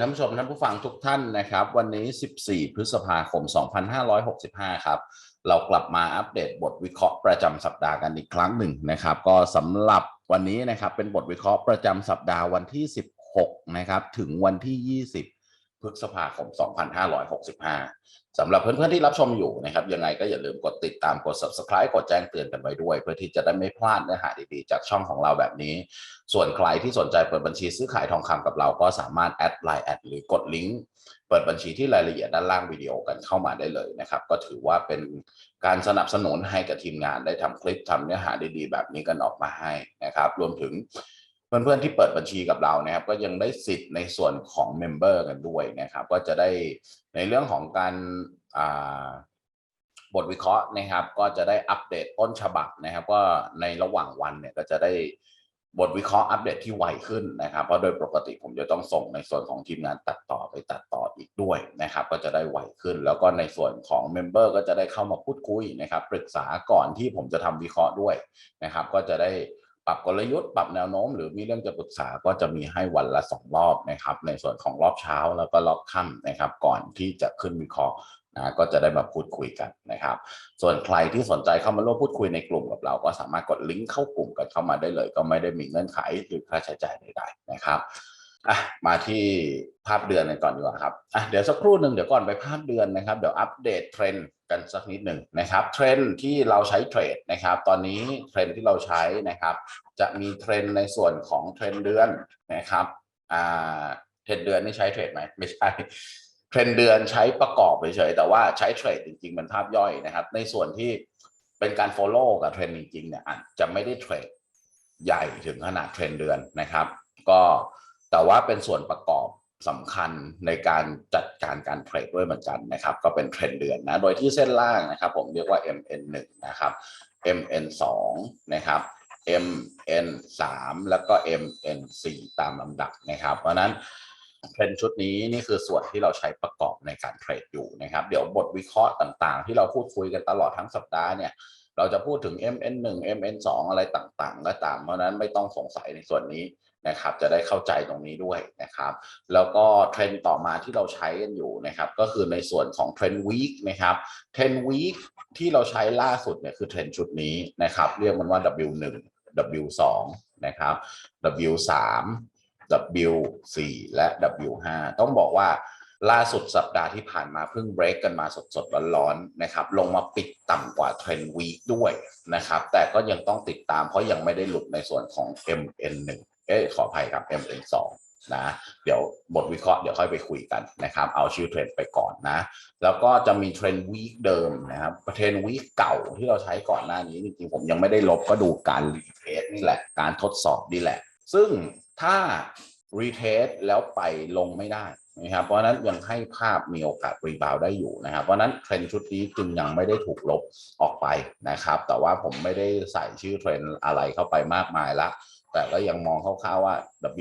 ท่านผู้ชมท่านผู้ฟังทุกท่านนะครับ วันนี้ 14 พฤษภาคม 2565 ครับ เรากลับมาอัปเดตบทวิเคราะห์ประจำสัปดาห์กันอีกครั้งหนึ่งนะครับ ก็สำหรับวันนี้นะครับเป็นบทวิเคราะห์ประจำสัปดาห์วันที่ 16 นะครับ ถึงวันที่ 20 พฤษภาคม 2565 สำหรับเพื่อนๆที่รับชมอยู่นะครับ ยังไงก็อย่าลืมกดติดตามกด subscribe กดแจ้งเตือนกันไว้ด้วย เพื่อที่จะได้ไม่พลาดเนื้อหาดีๆ จากช่องของเราแบบนี้ ส่วนใครที่สนใจเปิดบัญชีซื้อขายทองคำกับเราก็สามารถแอดไลน์แอดหรือกดลิงก์เปิดบัญชีที่รายละเอียดด้านล่างวิดีโอกันเข้ามาได้เลยนะครับ ก็ถือว่าเป็นการสนับสนุนให้กับทีมงานได้ทำคลิปทำเนื้อหาดีๆ แบบนี้กันออกมาให้นะครับ รวมถึง เพื่อนๆที่เปิดบัญชีกับเรานะครับ ก็ยังได้สิทธิ์ในส่วนของเมมเบอร์กันด้วยนะครับ ก็จะได้ในเรื่องของการบทวิเคราะห์นะครับ ก็จะได้อัปเดตต้นฉบับนะครับ ก็ในระหว่างวันเนี่ยก็จะได้บทวิเคราะห์อัปเดตที่ไวขึ้นนะครับ เพราะโดยปกติผมจะต้องส่งในส่วนของทีมงานตัดต่อไปตัดต่ออีกด้วยนะครับ ก็จะได้ไวขึ้น แล้วก็ในส่วนของเมมเบอร์ก็จะได้เข้ามาพูดคุยนะครับ ปรึกษาก่อนที่ผมจะทำวิเคราะห์ด้วยนะครับ ก็จะได้ รับกลยุทธ์ปรับแนวโน้ม หรือมีเรื่องจะปรึกษาก็จะมีให้วันละสองรอบนะครับ ในส่วนของรอบเช้าแล้วก็รอบค่ำนะครับ ก่อนที่จะขึ้นวิเคราะห์นะก็จะได้มาพูดคุยกันนะครับ ส่วนใครที่สนใจเข้ามาร่วมพูดคุยในกลุ่มกับเรา ก็สามารถกดลิงก์เข้ากลุ่มกันเข้ามาได้เลย ก็ไม่ได้มีเงื่อนไขหรือค่าใช้จ่ายใดๆนะครับอะมาที่ภาพเดือนกันก่อนดีกว่าครับอะเดี๋ยวสักครู่หนึ่งเดี๋ยวก่อนไปภาพเดือนนะครับ เดี๋ยวอัปเดตเทรนด์ กันสักนิดหนึ่งนะครับเทรนที่เราใช้เทรดนะครับ ตอนนี้เทรนที่เราใช้นะครับ จะมีเทรนในส่วนของเทรนเดือนนะครับอ่าเทรนเดือนนี่ใช้เทรดไหมไม่ใช่เทรนเดือนใช้ประกอบเฉยๆแต่ว่าใช้เทรดจริงๆเป็นภาพย่อยนะครับ ในส่วนที่เป็นการ follow กับเทรนจริงๆเนี่ยอาจจะไม่ได้เทรดใหญ่ถึงขนาดเทรนเดือนนะครับ ก็แต่ว่าเป็นส่วนประกอบ สำคัญในการจัดการการเทรดด้วยเหมือนกันนะครับ ก็เป็นเทรนเดือนนะ โดยที่เส้นล่างนะครับ ผมเรียกว่า MN1 นะครับ MN2 นะครับ MN3 แล้วก็ MN4 ตามลำดับนะครับ เพราะนั้นเทรนชุดนี้นี่คือส่วนที่เราใช้ประกอบในการเทรดอยู่นะครับ เดี๋ยวบทวิเคราะห์ต่างๆ ที่เราพูดคุยกันตลอดทั้งสัปดาห์เนี่ยเราจะพูดถึง MN1 MN2 อะไรต่างๆ ก็ตามเพราะนั้นไม่ต้องสงสัยในส่วนนี้ นะครับจะได้เข้าใจตรงนี้ด้วยนะครับแล้วก็เทรนด์ต่อมาที่เราใช้กันอยู่นะครับก็คือในส่วนของเทรนด์วีคนะครับเทรนด์วีคที่เราใช้ล่าสุดเนี่ยคือเทรนด์ชุดนี้นะครับเรียกมันว่า W1 W2 นะครับ W3 W4 และ W5 ต้องบอกว่าล่าสุดสัปดาห์ที่ผ่านมาเพิ่งเบรกกันมาสดๆร้อนๆนะครับลงมาปิดต่ำกว่าเทรนด์วีคด้วยนะครับแต่ก็ยังต้องติดตามเพราะยังไม่ได้หลุดในส่วนของ MN1 เอ้ขออภัยครับ MN2 นะเดี๋ยวบทวิเคราะห์เดี๋ยวค่อยไปคุยกันนะครับ เอาชื่อเทรนด์ไปก่อนนะ แล้วก็จะมีเทรนด์วีคเดิมนะครับเทรนด์วีคเก่าที่เราใช้ก่อนหน้านี้จริงๆผมยังไม่ได้ลบก็ดูการรีเทสนี่แหละ การทดสอบนี่แหละ ซึ่งถ้ารีเทสแล้วไปลงไม่ได้นะครับเพราะนั้นยังให้ภาพมีโอกาสรีบาวได้อยู่นะครับ เพราะฉะนั้นเทรนด์ชุดนี้จึงยังไม่ได้ถูกลบออกไปนะครับ แต่ว่าผมไม่ได้ใส่ชื่อเทรนด์อะไรเข้าไปมากมายละ แต่ก็ยังมองคร่าวๆว่า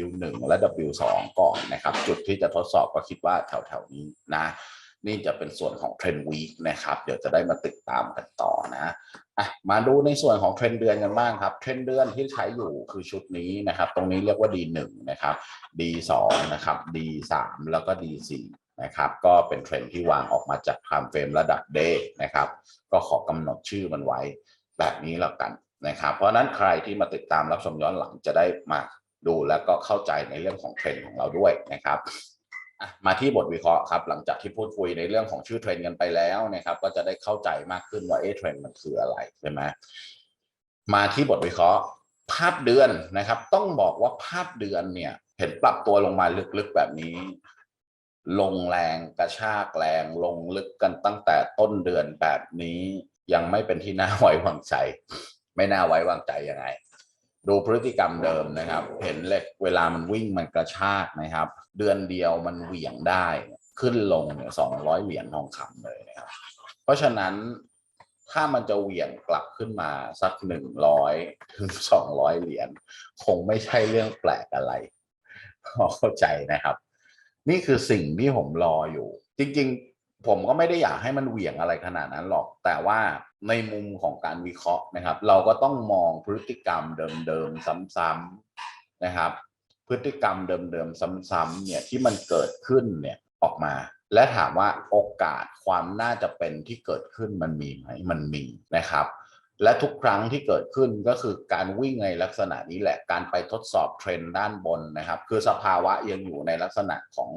W1 และ W2 ก่อนนะครับ จุดที่จะทดสอบก็คิดว่าแถวๆนี้นะ นี่จะเป็นส่วนของเทรนด์วีคนะครับ เดี๋ยวจะได้มาติดตามกันต่อนะอะมาดูในส่วนของเทรนด์เดือนกันบ้างครับ เทรนด์เดือนที่ใช้อยู่คือชุดนี้นะครับ ตรงนี้เรียกว่า D1 นะครับ D2 นะครับ D3 แล้วก็ D4 นะครับก็เป็นเทรนที่วางออกมาจาก time frame ระดับ day นะครับ ก็ขอกำหนดชื่อมันไว้แบบนี้แล้วกัน นะครับ เพราะนั้นใครที่มาติดตามรับชมย้อนหลังจะได้มาดูแล้วก็เข้าใจในเรื่องของเทรนด์ของเราด้วยนะครับมาที่บทวิเคราะห์ครับหลังจากที่พูดคุยในเรื่องของชื่อเทรนด์กันไปแล้วนะครับ ก็จะได้เข้าใจมากขึ้นว่าเอเทรนด์มันคืออะไรใช่ไหมมาที่บทวิเคราะห์ ภาพเดือนนะครับ ต้องบอกว่าภาพเดือนเนี่ย เห็นปรับตัวลงมาลึกๆแบบนี้ ลงแรงกระชากแรงลงลึกกันตั้งแต่ต้นเดือนแบบนี้ยังไม่เป็นที่น่าไว้วางใจ ไม่น่าไว้วางใจยังไง ดูพฤติกรรมเดิมนะครับ เห็นเลยเวลามันวิ่งมันกระชากนะครับ เดือนเดียวมันเหวี่ยงได้ขึ้นลงเนี่ยสองร้อยเหรียญทองคำเลยนะครับ เพราะฉะนั้นถ้ามันจะเหวี่ยงกลับขึ้นมาสักหนึ่งร้อยถึงสองร้อยเหรียญคงไม่ใช่เรื่องแปลกอะไรพอเข้าใจนะครับ นี่คือสิ่งที่ผมรออยู่ จริง ๆ ผมก็ไม่ได้อยากให้มันเหวี่ยงอะไรขนาดนั้นหรอก แต่ว่า ในมุมของการวิเคราะห์นะครับ เราก็ต้องมองพฤติกรรมเดิมๆซ้ำๆนะครับ พฤติกรรมเดิมๆซ้ำๆเนี่ยที่มันเกิดขึ้นเนี่ยออกมา และถามว่าโอกาสความน่าจะเป็นที่เกิดขึ้นมันมีไหมมันมีนะครับ และทุกครั้งที่เกิดขึ้นก็คือการวิ่งในลักษณะนี้แหละการไปทดสอบเทรนด์ด้านบนนะครับ คือสภาวะยังอยู่ในลักษณะของ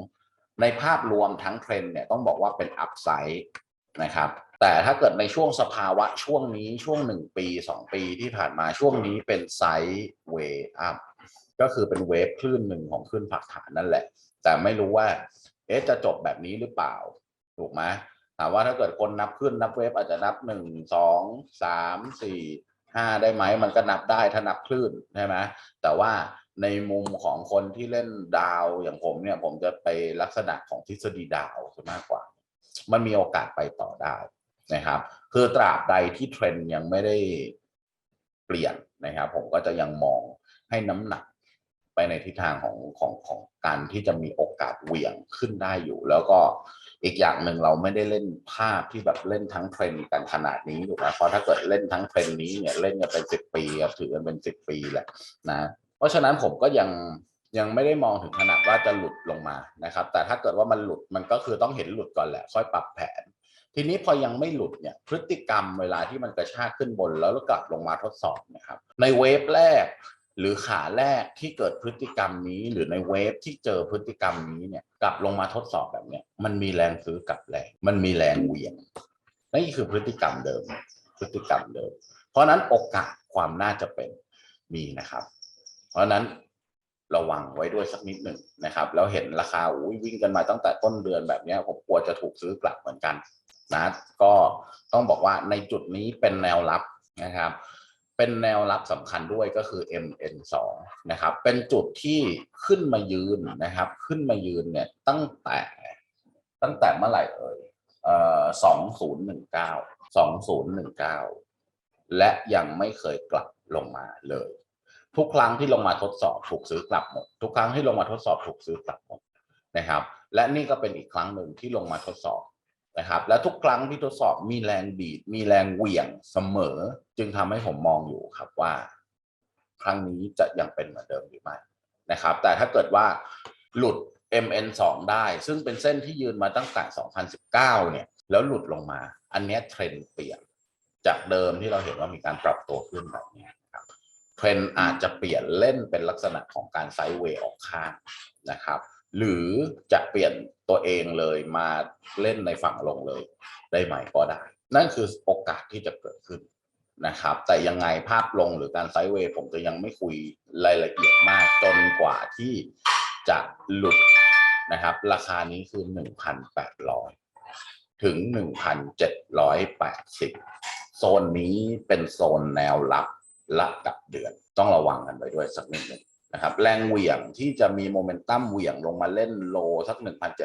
ในภาพรวมทั้งเทรนด์เนี่ยต้องบอกว่าเป็นอัพไซด์ นะครับ แต่ถ้าเกิดในช่วงสภาวะช่วงนี้ช่วงหนึ่งปีสองปีที่ผ่านมาช่วงนี้เป็นไซด์เวอัพก็คือเป็นเวฟคลื่นหนึ่งของคลื่นผักฐานนั่นแหละ แต่ไม่รู้ว่าเอ๊ะจะจบแบบนี้หรือเปล่า ถูกไหมถามว่าถ้าเกิดคนนับขึ้นนับเวฟอาจจะนับหนึ่งสองสามสี่ห้าได้ไหมมันก็นับได้ถ้านับคลื่นใช่ไหมแต่ว่าในมุมของคนที่เล่นดาวอย่างผมเนี่ยผมจะไปลักษณะของทฤษฎีดาวมากกว่า มันมีโอกาสไปต่อได้นะครับ คือตราบใดที่เทรนด์ยังไม่ได้เปลี่ยนนะครับ ผมก็จะยังมองให้น้ำหนักไปในทิศทางของของของการที่จะมีโอกาสเหวี่ยงขึ้นได้อยู่ แล้วก็อีกอย่างหนึ่งเราไม่ได้เล่นภาพที่แบบเล่นทั้งเทรนด์กันขนาดนี้ถูกไหมเพราะถ้าเกิดเล่นทั้งเทรนด์นี้เนี่ยเล่นกันเป็นสิบปีถือกันเป็นสิบปีแหละนะ เพราะฉะนั้นผมก็ยัง ยังไม่ได้มองถึงขนาดว่าจะหลุดลงมานะครับ แต่ถ้าเกิดว่ามันหลุดมันก็คือต้องเห็นหลุดก่อนแหละ ค่อยปรับแผน ทีนี้พอยังไม่หลุดเนี่ยพฤติกรรมเวลาที่มันกระชากขึ้นบนแล้วกลับลงมาทดสอบนะครับ ในเวฟแรก หรือขาแรกที่เกิดพฤติกรรมนี้ หรือในเวฟที่เจอพฤติกรรมนี้เนี่ยกลับลงมาทดสอบแบบเนี้ยมันมีแรงซื้อกลับแรง มันมีแรงเหวี่ยงนี่คือพฤติกรรมเดิม พฤติกรรมเดิม เพราะนั้นโอกาสความน่าจะเป็นมีนะครับ เพราะนั้น ระวังไว้ด้วยสักนิดหนึ่งนะครับ แล้วเห็นราคาอุ้ยวิ่งกันมาตั้งแต่ต้นเดือนแบบนี้ผมกลัวจะถูกซื้อกลับเหมือนกันนะก็ต้องบอกว่าในจุดนี้เป็นแนวรับนะครับ เป็นแนวรับสำคัญด้วยก็คือ MN2 นะครับ เป็นจุดที่ขึ้นมายืนนะครับ ขึ้นมายืนเนี่ยตั้งแต่ตั้งแต่เมื่อไหร่เอ่ยเอ่อสองศูนย์หนึ่งเก้าสองศูนย์หนึ่งเก้าและยังไม่เคยกลับลงมาเลย ทุกครั้งที่ลงมาทดสอบถูกซื้อกลับหมดทุกครั้งที่ลงมาทดสอบถูกซื้อกลับหมดนะครับ และนี่ก็เป็นอีกครั้งหนึ่งที่ลงมาทดสอบนะครับ และทุกครั้งที่ทดสอบมีแรงบีดมีแรงเหวี่ยงเสมอ จึงทำให้ผมมองอยู่ครับว่า ครั้งนี้จะยังเป็นเหมือนเดิมหรือไม่นะครับ แต่ถ้าเกิดว่าหลุด MN2 ได้ ซึ่งเป็นเส้นที่ยืนมาตั้งแต่ 2019 เนี่ย แล้วหลุดลงมา อันนี้เทรนด์เปลี่ยนจากเดิมที่เราเห็นว่ามีการปรับตัวขึ้นแบบนี้ เทรนอาจจะเปลี่ยนเล่นเป็นลักษณะของการไซด์เวย์ออกข้างนะครับ หรือจะเปลี่ยนตัวเองเลยมาเล่นในฝั่งลงเลยได้ไหมก็ได้ นั่นคือโอกาสที่จะเกิดขึ้นนะครับ แต่ยังไงภาพลงหรือการไซด์เวย์ผมจะยังไม่คุยรายละเอียดมากจนกว่าที่จะหลุดนะครับ ราคานี้คือ 1,800 ถึง 1,780 โซนนี้เป็นโซนแนวรับ ระดับเดือน ต้องระวังกันไปด้วยสักนิดหนึ่งนะครับแรงเหวี่ยงที่จะมีโมเมนตัมเหวี่ยงลงมาเล่นโลสัก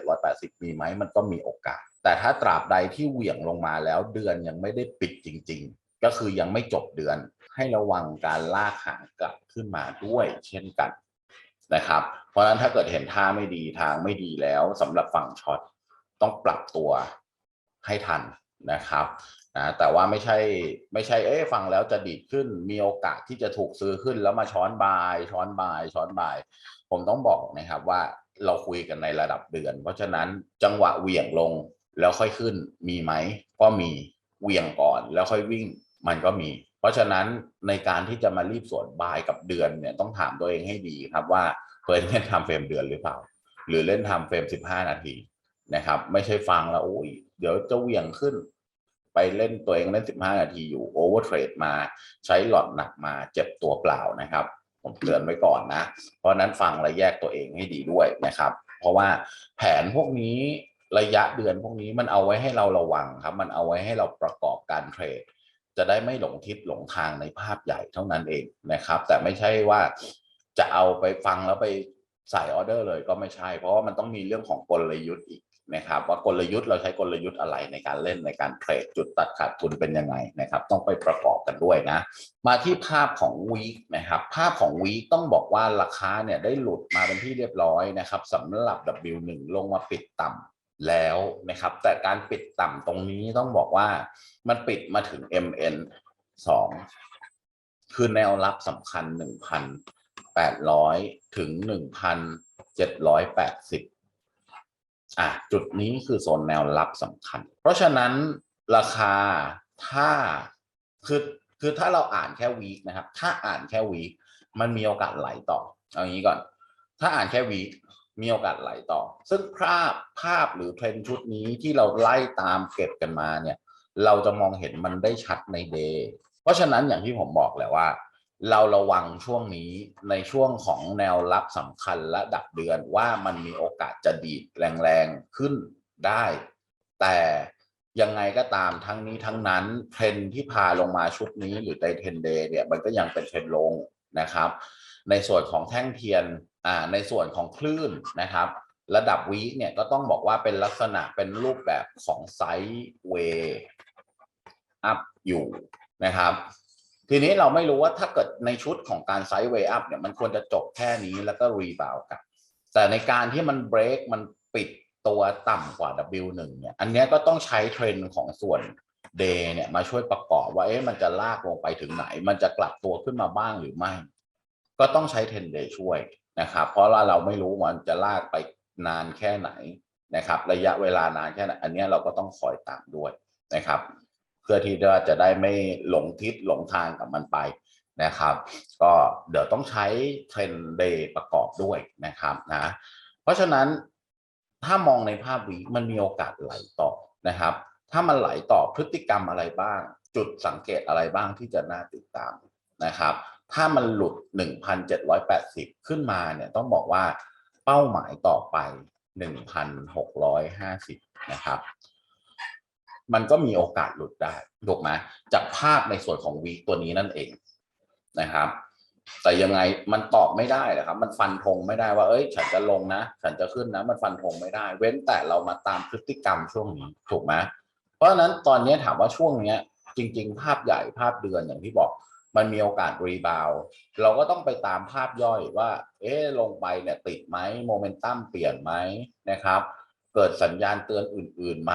1,780 มีไหมมันก็มีโอกาส แต่ถ้าตราบใดที่เหวี่ยงลงมาแล้วเดือนยังไม่ได้ปิดจริง ๆ ก็คือยังไม่จบเดือน ให้ระวังการลากหางกลับขึ้นมาด้วยเช่นกันนะครับ เพราะฉะนั้นถ้าเกิดเห็นท่าไม่ดีทางไม่ดีแล้วสำหรับฝั่งช็อตต้องปรับตัวให้ทันนะครับ นะแต่ว่าไม่ใช่ไม่ใช่เอ๊ะฟังแล้วจะดีดขึ้นมีโอกาสที่จะถูกซื้อขึ้นแล้วมาช้อนบาย ช้อนบาย ช้อนบาย ผมต้องบอกนะครับว่าเราคุยกันในระดับเดือน เพราะฉะนั้นจังหวะเหวี่ยงลงแล้วค่อยขึ้นมีไหมก็มีเหวี่ยงก่อนแล้วค่อยวิ่งมันก็มี เพราะฉะนั้นในการที่จะมารีบสวนบายกับเดือนเนี่ยต้องถามตัวเองให้ดีครับว่าเคยเล่นทำเฟรมเดือนหรือเปล่า หรือเล่นทำเฟรม 15 นาทีนะครับ ไม่ใช่ฟังแล้วโอ้ยเดี๋ยวจะเหวี่ยงขึ้น ไปเล่นตัวเองเล่น 15 นาทีอยู่โอเวอร์เทรดมาใช้หลอดหนักมาเจ็บตัวเปล่านะครับ ผมเตือนไว้ก่อนนะ เพราะนั้นฟังและแยกตัวเองให้ดีด้วยนะครับ เพราะว่าแผนพวกนี้ระยะเดือนพวกนี้มันเอาไว้ให้เราระวังครับ มันเอาไว้ให้เราประกอบการเทรด จะได้ไม่หลงทิศหลงทางในภาพใหญ่เท่านั้นเองนะครับ แต่ไม่ใช่ว่าจะเอาไปฟังแล้วไปใส่ออเดอร์เลยก็ไม่ใช่ เพราะว่ามันต้องมีเรื่องของกลยุทธ์อีก นะครับว่ากลยุทธ์เราใช้กลยุทธ์อะไรในการเล่นในการเทรดจุดตัดขาดทุนเป็นยังไงนะครับ ต้องไปประกอบกันด้วยนะ มาที่ภาพของวีคนะครับ ภาพของวีคต้องบอกว่าราคาเนี่ยได้หลุดมาเป็นที่เรียบร้อยนะครับสำหรับ W1 ลงมาปิดต่ำแล้วนะครับ แต่การปิดต่ำตรงนี้ต้องบอกว่ามันปิดมาถึง MN 2คือแนวรับสำคัญ 1,800แปดร้อยถึงหนึ่งพันเจ็ดร้ อะจุดนี้คือโซนแนวรับสำคัญ เพราะฉะนั้นราคาถ้าคือคือถ้าเราอ่านแค่วีคนะครับ ถ้าอ่านแค่วีคมันมีโอกาสไหลต่อ เอางี้ก่อน ถ้าอ่านแค่วีคมีโอกาสไหลต่อ ซึ่งภาพภาพหรือเทรนชุดนี้ที่เราไล่ตามเก็บกันมาเนี่ย เราจะมองเห็นมันได้ชัดในเดย์เพราะฉะนั้นอย่างที่ผมบอกแหละว่า เราระวังช่วงนี้ในช่วงของแนวรับสำคัญและดับเดือนว่ามันมีโอกาสจะดีดแรงๆขึ้นได้ แต่ยังไงก็ตามทั้งนี้ทั้งนั้นเทรนที่พาลงมาชุดนี้หรือในเทรนเดย์เนี่ยมันก็ยังเป็นเทรนลงนะครับ ในส่วนของแท่งเทียนอ่าในส่วนของคลื่นนะครับ ระดับวีคเนี่ยก็ต้องบอกว่าเป็นลักษณะเป็นรูปแบบของไซด์เวย์อัพอยู่นะครับ ทีนี้เราไม่รู้ว่าถ้าเกิดในชุดของการไซด์เวย์อัพเนี่ยมันควรจะจบแค่นี้แล้วก็รีบาวกลับ แต่ในการที่มันเบรกมันปิดตัวต่ำกว่า W1 เนี่ย อันนี้ก็ต้องใช้เทรนด์ของส่วน Day เนี่ยมาช่วยประกอบว่าเอ๊ะมันจะลากลงไปถึงไหน มันจะกลับตัวขึ้นมาบ้างหรือไม่ ก็ต้องใช้เทรนด์ Day ช่วยนะครับ เพราะว่าเราไม่รู้ว่ามันจะลากไปนานแค่ไหนนะครับ ระยะเวลานานแค่ไหน อันนี้เราก็ต้องคอยตามด้วยนะครับ พื่อที่ว่าจะได้ไม่หลงทิศหลงทางกับมันไปนะครับ ก็เดี๋ยวต้องใช้เทรนด์เดย์ประกอบด้วยนะครับนะเพราะฉะนั้นถ้ามองในภาพวีมันมีโอกาสไหลต่อนะครับ ถ้ามันไหลต่อพฤติกรรมอะไรบ้าง จุดสังเกตอะไรบ้างที่จะน่าติดตามนะครับ ถ้ามันหลุด 1,780 ขึ้นมาเนี่ยต้องบอกว่าเป้าหมายต่อไป 1,650 นะครับ มันก็มีโอกาสหลุดได้ถูกไหมจากภาพในส่วนของวีคตัวนี้นั่นเองนะครับ แต่ยังไงมันตอบไม่ได้นะครับ มันฟันธงไม่ได้ว่า เอ้ย ฉันจะลงนะ ฉันจะขึ้นนะ มันฟันธงไม่ได้ เว้นแต่เรามาตามพฤติกรรมช่วงนี้ถูกไหมเพราะฉะนั้นตอนนี้ถามว่าช่วงเนี้ย จริง ๆ ภาพใหญ่ภาพเดือนอย่างที่บอกมันมีโอกาสรีบาวเราก็ต้องไปตามภาพย่อยว่า เอ๊ะลงไปเนี่ยติดไหมโมเมนตัมเปลี่ยนไหมนะครับ เกิดสัญญาณเตือนอื่นๆไหม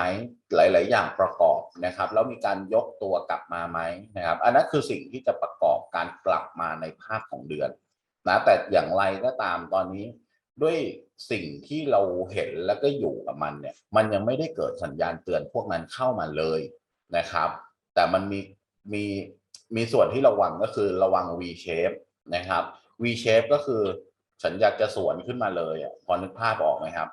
หลาย ๆ อย่างประกอบนะครับ แล้วมีการยกตัวกลับมาไหมนะครับ อันนั้นคือสิ่งที่จะประกอบการกลับมาในภาพของเดือนนะแต่อย่างไรก็ตามตอนนี้ด้วยสิ่งที่เราเห็นแล้วก็อยู่กับมันเนี่ย มันยังไม่ได้เกิดสัญญาณเตือนพวกนั้นเข้ามาเลยนะครับ แต่มันมีมีมีส่วนที่ระวังก็คือระวัง V shape นะครับ V shape ก็คือฉันอยากจะสวนขึ้นมาเลยอะพอนึกภาพออกไหมครับ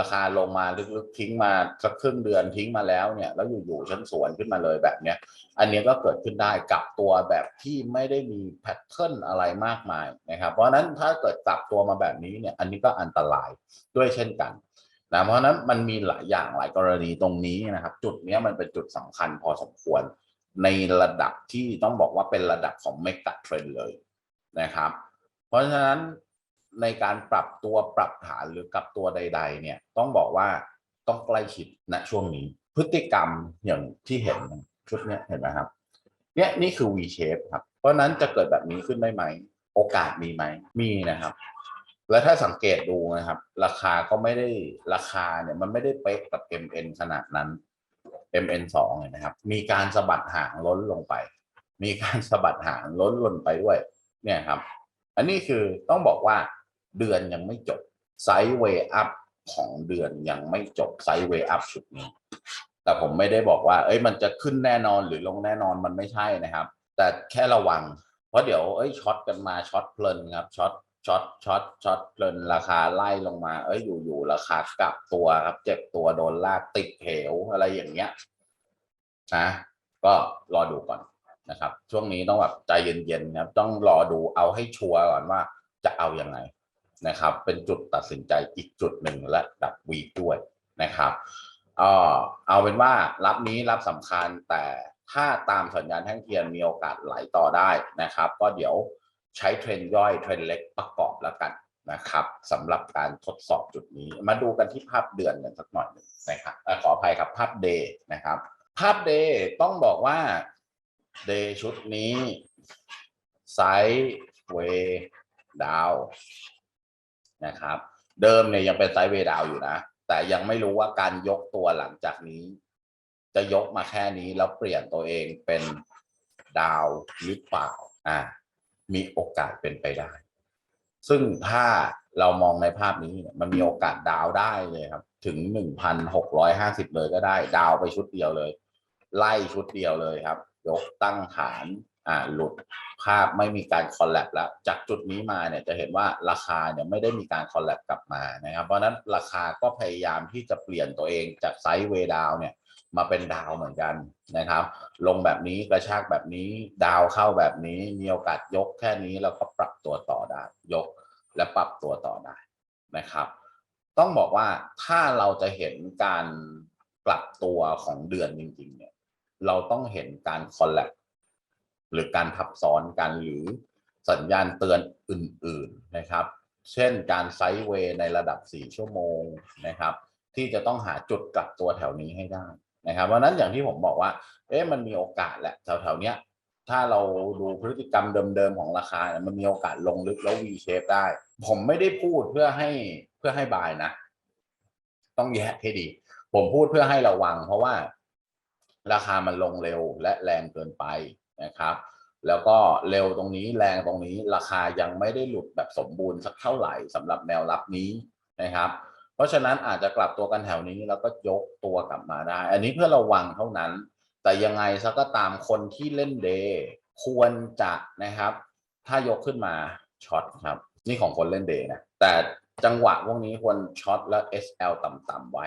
ราคาลงมาลึกๆทิ้งมาสักครึ่งเดือนทิ้งมาแล้วเนี่ยแล้วอยู่ๆชั้นสวนขึ้นมาเลยแบบเนี้ย อันนี้ก็เกิดขึ้นได้กับตัวแบบที่ไม่ได้มีแพทเทิร์นอะไรมากมายนะครับ เพราะนั้นถ้าเกิดกลับตัวมาแบบนี้เนี่ยอันนี้ก็อันตรายด้วยเช่นกันนะเพราะนั้นมันมีหลายอย่างหลายกรณีตรงนี้นะครับ จุดนี้มันเป็นจุดสำคัญพอสมควร ในระดับที่ต้องบอกว่าเป็นระดับของเมกะเทรนเลยนะครับ เพราะฉะนั้น ในการปรับตัวปรับฐานหรือกับตัวใด ๆ เนี่ยต้องบอกว่าต้องใกล้ชิดณช่วงนี้ พฤติกรรมอย่างที่เห็นชุดเนี้ยเห็นไหมครับเนี่ยนี่คือ V shape ครับ เพราะนั้นจะเกิดแบบนี้ขึ้นได้ไหม โอกาสมีไหมมีนะครับ แล้วถ้าสังเกตดูนะครับ ราคาก็ไม่ได้ราคาเนี่ยมันไม่ได้เป๊ะกับ MN ขนาดนั้น MN สองเนี่ยนะครับ มีการสะบัดหางล้นลงไป มีการสะบัดหางล้นลงไปด้วย เนี่ยครับ อันนี้คือต้องบอกว่า เดือนยังไม่จบไซด์เวอัพของเดือนยังไม่จบไซด์เวอัพชุดนี้ แต่ผมไม่ได้บอกว่า เอ้ยมันจะขึ้นแน่นอนหรือลงแน่นอนมันไม่ใช่นะครับ แต่แค่ระวัง เพราะเดี๋ยวเอ้ยช็อตกันมาช็อตเพลินครับช็อตช็อตช็อตช็อตเพลินราคาไล่ลงมา เอ้ยอยู่ๆราคากลับตัวครับ เจ็บตัวโดนลากติดเหวอะไรอย่างเงี้ยนะก็รอดูก่อนนะครับ ช่วงนี้ต้องแบบใจเย็นๆนะครับ ต้องรอดูเอาให้ชัวร์ก่อนว่าจะเอาอยัางไง นะครับ เป็นจุดตัดสินใจอีกจุดหนึ่งและดับวีด้วยนะครับเอาเป็นว่ารับนี้รับสำคัญแต่ถ้าตามสัญญาณแท่งเทียนมีโอกาสไหลต่อได้นะครับ ก็เดี๋ยวใช้เทรนย่อยเทรนเล็กประกอบแล้วกันนะครับสำหรับการทดสอบจุดนี้มาดูกันที่ภาพเดือนกันสักหน่อยหนึ่งนะครับขออภัยครับภาพเดย์นะครับ ภาพเดย์ต้องบอกว่าเดย์ชุดนี้ไซด์เวดาว นะครับ เดิมเนี่ยยังเป็นไซด์เวดาวอยู่นะ แต่ยังไม่รู้ว่าการยกตัวหลังจากนี้ จะยกมาแค่นี้แล้วเปลี่ยนตัวเองเป็นดาวหรือเปล่าอ่า มีโอกาสเป็นไปได้ ซึ่งถ้าเรามองในภาพนี้มันมีโอกาสดาวได้เลยครับ ถึงหนึ่งพันหกร้อยห้าสิบเลยก็ได้ ดาวไปชุดเดียวเลย ไล่ชุดเดียวเลยครับ ยกตั้งฐาน อ่าหลุดภาพไม่มีการคอลแลบแล้ว จากจุดนี้มาเนี่ยจะเห็นว่าราคาเนี่ยไม่ได้มีการคอลแลบกลับมานะครับ เพราะนั้นราคาก็พยายามที่จะเปลี่ยนตัวเองจากไซด์เวดาวเนี่ยมาเป็นดาวเหมือนกันนะครับ ลงแบบนี้กระชากแบบนี้ดาวเข้าแบบนี้มีโอกาสยกแค่นี้แล้วก็ปรับตัวต่อได้ยก และปรับตัวต่อได้นะครับ ต้องบอกว่าถ้าเราจะเห็นการกลับตัวของเดือนจริงๆเนี่ยเราต้องเห็นการคอลแลบ หรือการทับซ้อนกันหรือสัญญาณเตือนอื่นๆนะครับ เช่นการไซด์เวย์ในระดับ 4 ชั่วโมงนะครับ ที่จะต้องหาจุดกลับตัวแถวนี้ให้ได้นะครับเพราะนั้นอย่างที่ผมบอกว่า เอ๊ะมันมีโอกาสแหละแถวๆเนี้ยถ้าเราดูพฤติกรรมเดิมๆของราคาเนี่ยมันมีโอกาสลงลึกแล้ว V shape ได้ ผมไม่ได้พูดเพื่อให้เพื่อให้บายนะ ต้องแยกให้ดี ผมพูดเพื่อให้ระวัง เพราะว่า ราคามันลงเร็วและแรงเกินไป นะครับ แล้วก็เร็วตรงนี้แรงตรงนี้ราคายังไม่ได้หลุดแบบสมบูรณ์สักเท่าไหร่สำหรับแนวรับนี้นะครับ เพราะฉะนั้นอาจจะกลับตัวกันแถวนี้แล้วก็ยกตัวกลับมาได้ อันนี้เพื่อระวังเท่านั้น แต่ยังไงซะก็ตามคนที่เล่นเดย์ควรจะนะครับ ถ้ายกขึ้นมาช็อตครับ นี่ของคนเล่นเดย์นะแต่จังหวะพวกนี้ควรช็อตแล้ว SL ต่ำๆไว้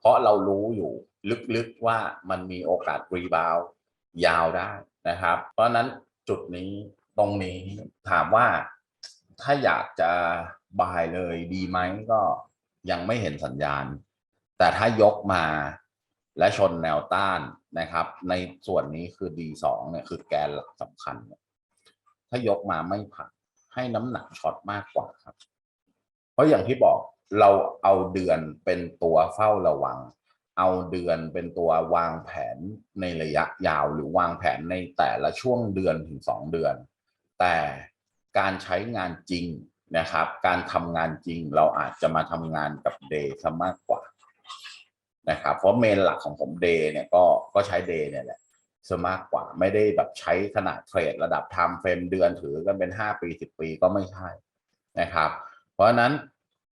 เพราะเรารู้อยู่ลึกๆว่ามันมีโอกาสรีบาวยาวได้ นะครับ เพราะนั้นจุดนี้ตรงนี้ถามว่าถ้าอยากจะบายเลยดีไหมก็ยังไม่เห็นสัญญาณ แต่ถ้ายกมาและชนแนวต้านนะครับ ในส่วนนี้คือ D2 เนี่ยคือแกนหลักสำคัญ ถ้ายกมาไม่ผ่านให้น้ำหนักช็อตมากกว่าครับ เพราะอย่างที่บอกเราเอาเดือนเป็นตัวเฝ้าระวัง เอาเดือนเป็นตัววางแผนในระยะยาวหรือวางแผนในแต่ละช่วงเดือนถึงสองเดือน แต่การใช้งานจริงนะครับ การทำงานจริงเราอาจจะมาทำงานกับเดย์ซะมากกว่านะครับเพราะเมนหลักของผมเดย์เนี่ยก็ก็ใช้เดย์เนี่ยแหละซะมากกว่าไม่ได้แบบใช้ขนาดเทรดระดับไทม์เฟรมเดือนถือกันเป็นห้าปีสิบปีก็ไม่ใช่นะครับ เพราะฉะนั้น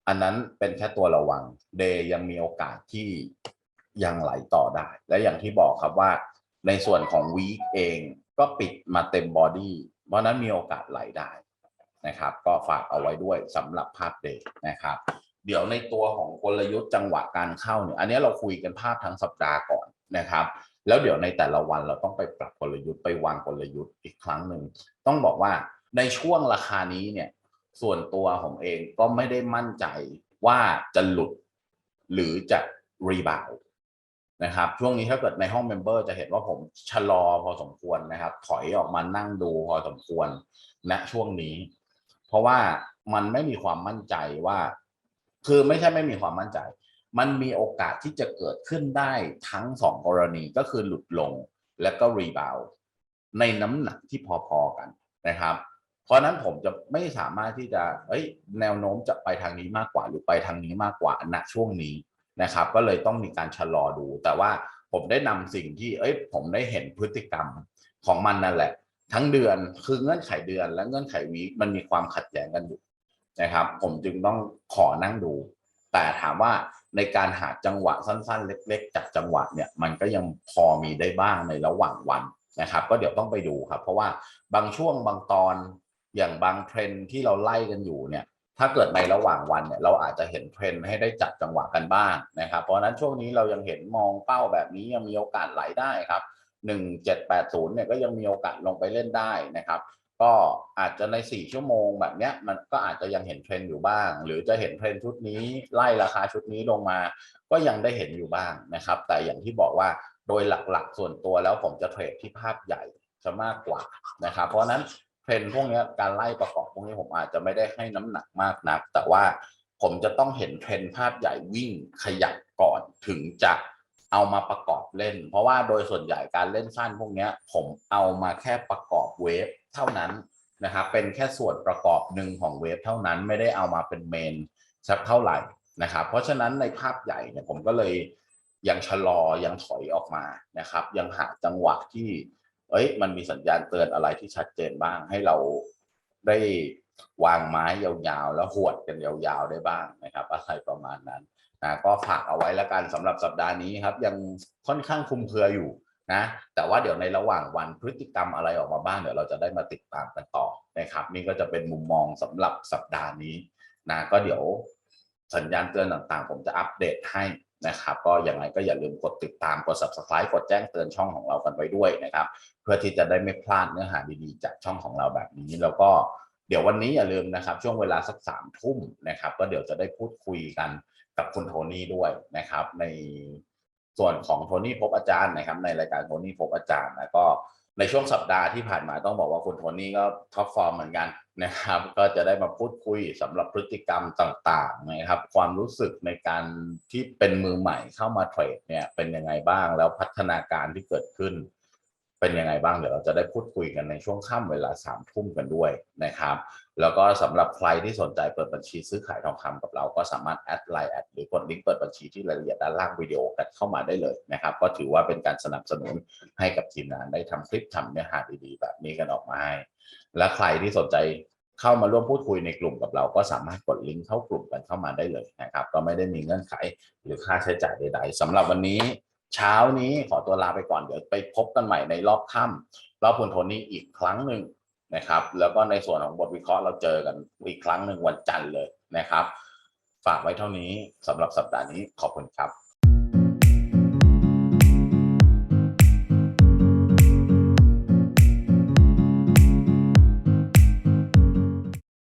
อันนั้นเป็นแค่ตัวระวังเดย์ยังมีโอกาสที่ ยังไหลต่อได้ และอย่างที่บอกครับว่า ในส่วนของวีคเองก็ปิดมาเต็มบอดี้เพราะนั้นมีโอกาสไหลได้นะครับ ก็ฝากเอาไว้ด้วยสำหรับภาพเดย์นะครับ เดี๋ยวในตัวของกลยุทธ์จังหวะการเข้าเนี่ยอันนี้เราคุยกันภาพทั้งสัปดาห์ก่อนนะครับ แล้วเดี๋ยวในแต่ละวันเราต้องไปปรับกลยุทธ์ไปวางกลยุทธ์อีกครั้งหนึ่งต้องบอกว่าในช่วงราคานี้เนี่ยส่วนตัวผมเองก็ไม่ได้มั่นใจว่าจะหลุด หรือจะรีบาว นะครับช่วงนี้ถ้าเกิดในห้องเมมเบอร์จะเห็นว่าผมชะลอพอสมควรนะครับ ถอยออกมานั่งดูพอสมควรณช่วงนี้ เพราะว่ามันไม่มีความมั่นใจว่า คือไม่ใช่ไม่มีความมั่นใจ มันมีโอกาสที่จะเกิดขึ้นได้ทั้งสองกรณีก็คือหลุดลงและก็รีบาวในน้ำหนักที่พอๆกันนะครับ เพราะนั้นผมจะไม่สามารถที่จะเอ้ย แนวโน้มจะไปทางนี้มากกว่าหรือไปทางนี้มากกว่าณช่วงนี้ นะครับ ก็เลยต้องมีการชะลอดู แต่ว่าผมได้นำสิ่งที่เอ้ยผมได้เห็นพฤติกรรมของมันนั่นแหละ ทั้งเดือนคือเงื่อนไขเดือนและเงื่อนไขวีคมันมีความขัดแย้งกันอยู่นะครับ ผมจึงต้องขอนั่งดู แต่ถามว่าในการหาจังหวะสั้นๆ เล็ก ๆ จากจังหวะเนี่ยมันก็ยังพอมีได้บ้างในระหว่างวันนะครับ ก็เดี๋ยวต้องไปดูครับ เพราะว่าบางช่วงบางตอนอย่างบางเทรนที่เราไล่กันอยู่เนี่ย ถ้าเกิดในระหว่างวันเนี่ยเราอาจจะเห็นเทรนด์ให้ได้จับจังหวะกันบ้างนะครับ เพราะนั้นช่วงนี้เรายังเห็นมองเป้าแบบนี้ยังมีโอกาสไหลได้ครับ 1780เนี่ยก็ยังมีโอกาสลงไปเล่นได้นะครับ ก็อาจจะใน 4 ชั่วโมงแบบเนี้ยมันก็อาจจะยังเห็นเทรนด์อยู่บ้าง หรือจะเห็นเทรนด์ชุดนี้ไล่ราคาชุดนี้ลงมา ก็ยังได้เห็นอยู่บ้างนะครับ แต่อย่างที่บอกว่าโดยหลักๆ ส่วนตัวแล้วผมจะเทรดที่ภาพใหญ่จะมากกว่านะครับ เพราะนั้น เทรนพวกนี้การไล่ประกอบพวกนี้ผมอาจจะไม่ได้ให้น้ำหนักมากนัก แต่ว่าผมจะต้องเห็นเทรนภาพใหญ่วิ่งขยับก่อนถึงจะเอามาประกอบเล่น เพราะว่าโดยส่วนใหญ่การเล่นสั้นพวกนี้ผมเอามาแค่ประกอบเวฟเท่านั้นนะครับเป็นแค่ส่วนประกอบหนึ่งของเวฟเท่านั้นไม่ได้เอามาเป็นเมนสักเท่าไหร่นะครับ เพราะฉะนั้นในภาพใหญ่เนี่ยผมก็เลยยังชะลอยังถอยออกมานะครับ ยังหาจังหวะที่ เอ้ยมันมีสัญญาณเตือนอะไรที่ชัดเจนบ้าง ให้เราได้วางไม้ยาวๆ แล้วหวดกันยาวๆได้บ้างนะครับอะไรประมาณนั้นนะก็ฝากเอาไว้แล้วกันสำหรับสัปดาห์นี้ครับ ยังค่อนข้างคุมเครืออยู่นะแต่ว่าเดี๋ยวในระหว่างวันพฤติกรรมอะไรออกมาบ้างเดี๋ยวเราจะได้มาติดตามกันต่อนะครับนี่ก็จะเป็นมุมมองสำหรับสัปดาห์นี้นะก็เดี๋ยวสัญญาณเตือนต่างๆ ผมจะอัปเดตให้ นะครับ ก็ยังไงก็อย่าลืมกดติดตามกด subscribe กดแจ้งเตือนช่องของเรากันไว้ด้วยนะครับ เพื่อที่จะได้ไม่พลาดเนื้อหาดีๆ จากช่องของเราแบบนี้แล้วก็เดี๋ยววันนี้อย่าลืมนะครับช่วงเวลาสักสามทุ่มนะครับ ก็เดี๋ยวจะได้พูดคุยกันกับคุณโทนี่ด้วยนะครับ ในส่วนของโทนี่พบอาจารย์นะครับ ในรายการโทนี่พบอาจารย์นะก็ ในช่วงสัปดาห์ที่ผ่านมาต้องบอกว่าคุณโทนี่ก็ท็อปฟอร์มเหมือนกันนะครับ ก็จะได้มาพูดคุยสำหรับพฤติกรรมต่างๆนะครับ ความรู้สึกในการที่เป็นมือใหม่เข้ามาเทรดเนี่ยเป็นยังไงบ้างแล้วพัฒนาการที่เกิดขึ้น เป็นยังไงบ้างเดี๋ยวเราจะได้พูดคุยกันในช่วงค่ำเวลาสามทุ่มกันด้วยนะครับ แล้วก็สำหรับใครที่สนใจเปิดบัญชีซื้อขายทองคำกับเราก็สามารถแอดไลน์แอดหรือกดลิงก์เปิดบัญชีที่รายละเอียดด้านล่างวิดีโอกันเข้ามาได้เลยนะครับ ก็ถือว่าเป็นการสนับสนุนให้กับทีมงานได้ทำคลิปทำเนื้อหาดีๆ แบบนี้กันออกมาให้ และใครที่สนใจเข้ามาร่วมพูดคุยในกลุ่มกับเราก็สามารถกดลิงก์เข้ากลุ่มกันเข้ามาได้เลยนะครับ ก็ไม่ได้มีเงื่อนไขหรือค่าใช้จ่ายใด ๆสำหรับวันนี้ เช้านี้ขอตัวลาไปก่อนเดี๋ยวไปพบกันใหม่ในรอบค่ำรอบคุณโทนี่อีกครั้งหนึ่งนะครับ แล้วก็ในส่วนของบทวิเคราะห์เราเจอกันอีกครั้งหนึ่งวันจันทร์เลยนะครับ ฝากไว้เท่านี้สำหรับสัปดาห์นี้ขอบคุณครับ